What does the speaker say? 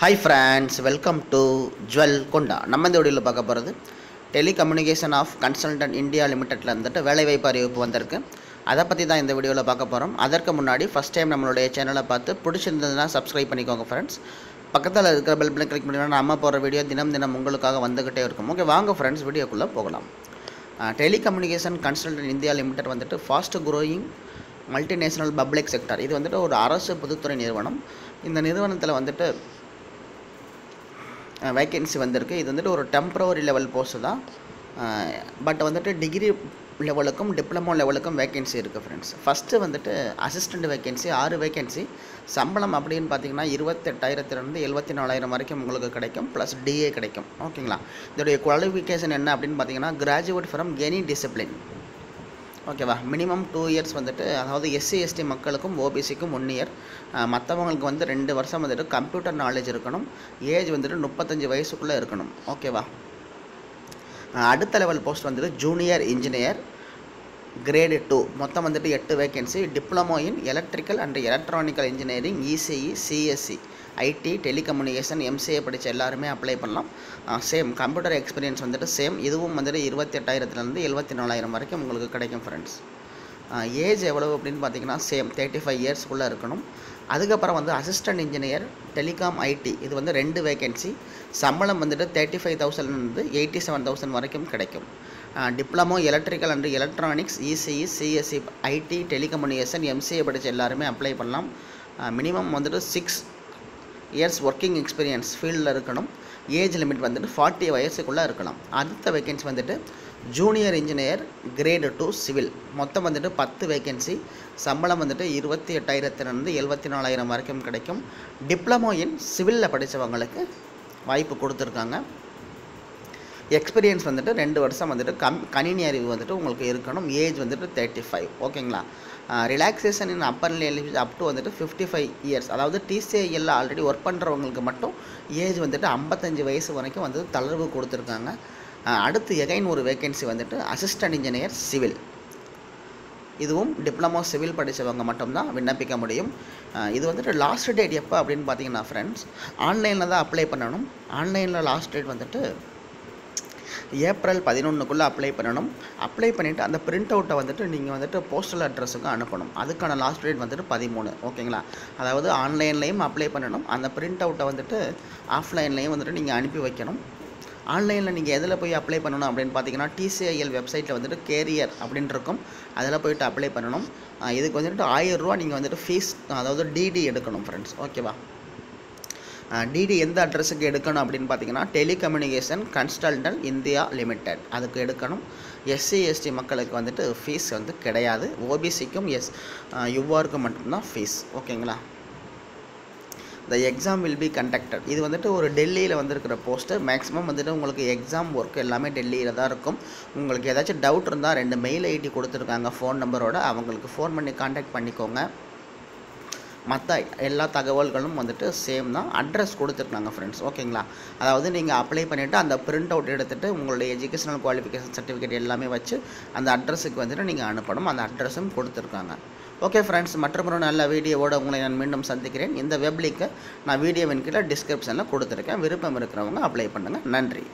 Hi friends welcome to jewel கொண்டா நம்ம இந்த வீடியோவில் பார்க்க போகிறது டெலிகம்யூனிகேஷன் ஆஃப் கன்சல்டன்ட் இந்தியா லிமிடெட்டில் இருந்துட்டு வேலைவாய்ப்பு அறிவிப்பு வந்திருக்கு. அதை பற்றி தான் இந்த வீடியோவில் பார்க்க போகிறோம் அதற்கு முன்னாடி ஃபஸ்ட் டைம் நம்மளுடைய சேனலை பார்த்து பிடிச்சிருந்ததுன்னா சப்ஸ்கிரைப் பண்ணிக்கோங்க ஃப்ரெண்ட்ஸ் பக்கத்தில் இருக்கிற பெல் பட்டன் கிளிக் பண்ணிங்கன்னா நம்ம போகிற வீடியோ தினம் தினம் உங்களுக்காக வந்துக்கிட்டே இருக்கும். ஓகே வாங்க ஃப்ரெண்ட்ஸ் வீடியோக்குள்ளே போகலாம். டெலிகம்யூனிகேஷன் கன்சல்டன்ட் இந்தியா லிமிடெட் வந்துட்டு fast growing multinational public sector இது வந்துட்டு ஒரு அரசு பொதுத்துறை நிறுவனம். இந்த நிறுவனத்தில் வந்துட்டு வேக்கன்சி வந்திருக்கு. இது வந்துட்டு ஒரு டெம்ப்ரவரி லெவல் போஸ்ட்டு தான். பட் வந்துட்டு டிகிரி லெவலுக்கும் டிப்ளமோ லெவலுக்கும் வேக்கன்சி இருக்குது ஃப்ரெண்ட்ஸ் ஃபஸ்ட்டு வந்துட்டு அசிஸ்டண்ட் வேக்கன்சி ஆறு வேக்கன்சி சம்பளம் அப்படின்னு பார்த்தீங்கன்னா இருபத்தெட்டாயிரத்துலேருந்து எழுபத்தி நாலாயிரம் வரைக்கும் உங்களுக்கு கிடைக்கும். ப்ளஸ் டிஏ கிடைக்கும். ஓகேங்களா இதோடைய குவாலிஃபிகேஷன் என்ன அப்படின்னு பார்த்தீங்கன்னா கிராஜுவேட் ஃப்ரம் எனி டிசிப்ளின் ஓகேவா? மினிமம் டூ இயர்ஸ் வந்துட்டு அதாவது எஸ்சி எஸ்டி மக்களுக்கும் ஓபிசிக்கும் ஒன் இயர். மற்றவங்களுக்கு வந்து ரெண்டு வருஷம் வந்துட்டு கம்ப்யூட்டர் நாலேஜ் இருக்கணும். ஏஜ் வந்துட்டு முப்பத்தஞ்சு வயசுக்குள்ளே இருக்கணும். ஓகேவா? அடுத்த லெவல் போஸ்ட் வந்துட்டு ஜூனியர் இன்ஜினியர் கிரேடு டூ மொத்தம் வந்துட்டு எட்டு vacancy diploma in electrical and electronical engineering ECE CSC IT telecommunication MCA படித்த எல்லாருமே அப்ளை பண்ணலாம். சேம் கம்ப்யூட்டர் எக்ஸ்பீரியன்ஸ் வந்துட்டு சேம் இதுவும் வந்துட்டு இருபத்தெட்டாயிரத்துலேருந்து எழுபத்தி நாலாயிரம் வரைக்கும் உங்களுக்கு கிடைக்கும் ஃப்ரெண்ட்ஸ் ஏஜ் எவ்வளவு அப்படின்னு பார்த்தீங்கன்னா சேம் தேர்ட்டி ஃபைவ் இயர்ஸ்க்குள்ளே இருக்கணும். அதுக்கப்புறம் வந்து அசிஸ்டன்ட் இன்ஜினியர் டெலிகாம் ஐடி இது வந்து ரெண்டு வேகன்சி சம்பளம் வந்துட்டு தேர்ட்டி ஃபைவ் தௌசண்ட்லேருந்து எயிட்டி செவன் தௌசண்ட் வரைக்கும் கிடைக்கும். Diploma electrical and electronics ECE CSC IT telecommunication MCA படித்த எல்லாருமே அப்ளை பண்ணலாம். மினிமம் வந்துட்டு சிக்ஸ் இயர்ஸ் ஒர்க்கிங் எக்ஸ்பீரியன்ஸ் ஃபீல்டில் இருக்கணும். ஏஜ் லிமிட் வந்துட்டு ஃபார்ட்டி வயசுக்குள்ளே இருக்கணும் அடுத்த வேகன்சி வந்துட்டு junior engineer grade two civil மொத்தம் வந்துட்டு பத்து வேகன்சி சம்பளம் வந்துட்டு இருபத்தி எட்டாயிரத்துலேருந்து எழுபத்தி நாலாயிரம் வரைக்கும் கிடைக்கும். டிப்ளமோ இன் சிவிலில் படித்தவங்களுக்கு வாய்ப்பு கொடுத்துருக்காங்க. எக்ஸ்பீரியன்ஸ் வந்துட்டு ரெண்டு வருஷம் வந்துட்டு கம் கணினி அறிவு வந்துட்டு உங்களுக்கு இருக்கணும். ஏஜ் வந்துட்டு தேர்ட்டி ஃபைவ் ஓகேங்களா relaxation in upper eligible up to வந்துட்டு ஃபிஃப்டி ஃபைவ் இயர்ஸ் அதாவது டிசிஐஎல்ல ஆல்ரெடி ஒர்க் பண்ணுறவங்களுக்கு மட்டும் ஏஜ் வந்துட்டு ஐம்பத்தஞ்சு வயசு வரைக்கும் வந்து தளர்வு கொடுத்துருக்காங்க. அடுத்து எகைன் ஒரு வேகன்சி வந்துட்டு அசிஸ்டன்ட் இன்ஜினியர் சிவில் இதுவும் டிப்ளமோ சிவில் படித்தவங்க மட்டும்தான் விண்ணப்பிக்க முடியும். இது வந்துட்டு லாஸ்ட் டேட் எப்போ அப்படின்னு பார்த்தீங்கன்னா ஃப்ரெண்ட்ஸ் ஆன்லைனில் தான் அப்ளை பண்ணணும். ஆன்லைனில் லாஸ்ட் டேட் வந்துட்டு ஏப்ரல் பதினொன்றுக்குள்ளே அப்ளை பண்ணணும். அப்ளை பண்ணிவிட்டு அந்த பிரிண்ட் அவுட்டை வந்துட்டு நீங்கள் வந்துட்டு போஸ்டல் அட்ரஸுக்கு அனுப்பணும். அதுக்கான லாஸ்ட் டேட் வந்துட்டு பதிமூணு ஓகேங்களா அதாவது ஆன்லைன்லேயும் அப்ளை பண்ணணும். அந்த பிரிண்ட் அவுட்டை வந்துட்டு ஆஃப்லைன்லேயும் வந்துட்டு நீங்கள் அனுப்பி வைக்கணும். ஆன்லைனில் நீங்கள் எதில் போய் அப்ளை பண்ணணும் அப்படின்னு பார்த்தீங்கன்னா டிசிஐஎல் வெப்சைட்டில் வந்துட்டு கேரியர் அப்படின்னு இருக்கும். அதில் போயிட்டு அப்ளை பண்ணணும். இதுக்கு வந்துட்டு ஆயிரம் ரூபா நீங்கள் வந்துட்டு ஃபீஸ் அதாவது டிடி எடுக்கணும் ஃப்ரெண்ட்ஸ் ஓகேவா டிடி எந்த அட்ரஸுக்கு எடுக்கணும் அப்படின்னு பார்த்தீங்கன்னா டெலிகம்யூனிகேஷன் கன்சல்டன்ட் இந்தியா லிமிடெட் அதுக்கு எடுக்கணும். எஸ்சி எஸ்டி மக்களுக்கு வந்துட்டு ஃபீஸ் வந்து கிடையாது. ஓபிசிக்கும் எஸ் யுவாருக்கும் மட்டும்தான் ஃபீஸ் ஓகேங்களா? The exam will be conducted இது வந்துட்டு ஒரு டெல்லியில் வந்திருக்கிற போஸ்ட்டு மேக்ஸிமம் வந்துட்டு உங்களுக்கு எக்ஸாம் ஒர்க் எல்லாமே டெல்லியில் தான் இருக்கும். உங்களுக்கு ஏதாச்சும் டவுட் இருந்தால் ரெண்டு மெயில் ஐடி கொடுத்துருக்காங்க ஃபோன் நம்பரோட அவங்களுக்கு ஃபோன் பண்ணி காண்டாக்ட் பண்ணிக்கோங்க. மற்ற எல்லா தகவல்களும் வந்துட்டு சேம் தான். அட்ரஸ் கொடுத்துருக்காங்க ஃப்ரெண்ட்ஸ் ஓகேங்களா அதாவது நீங்கள் அப்ளை பண்ணிவிட்டு அந்த பிரிண்ட் அவுட் எடுத்துகிட்டு உங்களுடைய எஜுகேஷனல் குவாலிஃபிகேஷன் சர்டிஃபிகேட் எல்லாமே வச்சு அந்த அட்ரஸுக்கு வந்துட்டு நீங்கள் அனுப்பணும். அந்த அட்ரஸும் கொடுத்துருக்காங்க. ஓகே ஃப்ரெண்ட்ஸ் மற்றொரு நல்ல வீடியோவோட உங்களை நான் மீண்டும் சந்திக்கிறேன். இந்த வெப்லிக்கை நான் வீடியோவின் கீழே டிஸ்கிரிப்ஷனில் கொடுத்துருக்கேன். விருப்பம் இருக்கிறவங்க அப்ளை பண்ணுங்கள் நன்றி.